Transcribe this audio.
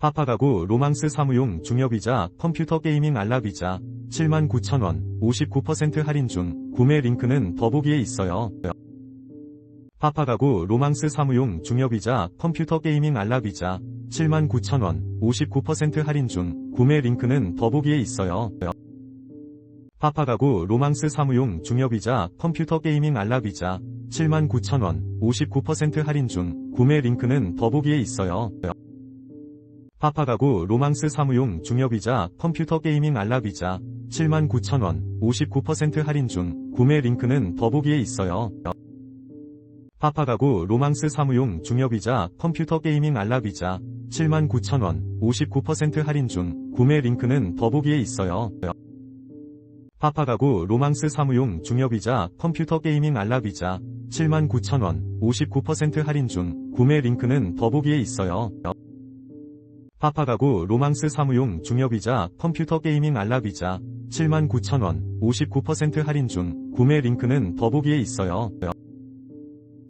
파파가구 로망스 사무용 중엽이자 컴퓨터 게이밍 알라비자 79,000원 59% 할인 중 구매 링크는 더보기에 있어요. 파파가구 로망스 사무용 중엽이자 컴퓨터 게이밍 알라비자 79,000원 59% 할인 중 구매 링크는 더보기에 있어요. 파파가구 로망스 사무용 중엽이자 컴퓨터 게이밍 알라비자 79,000원 59% 할인 중 구매 링크는 더보기에 있어요. 파파가구 로망스 사무용 중엽이자 컴퓨터 게이밍 알라비자 79,000원 59% 할인 중 구매 링크는 더보기에 있어요. 파파가구 로망스 사무용 중엽이자 컴퓨터 게이밍 알라비자 79,000원 59% 할인 중 구매 링크는 더보기에 있어요. 파파가구 로망스 사무용 중엽이자 컴퓨터 게이밍 알라비자 79,000원 59% 할인 중 구매 링크는 더보기에 있어요. 파파가구 로망스 사무용 중엽이자 컴퓨터 게이밍 알라비자 79,000원 59% 할인 중 구매 링크는 더보기에 있어요.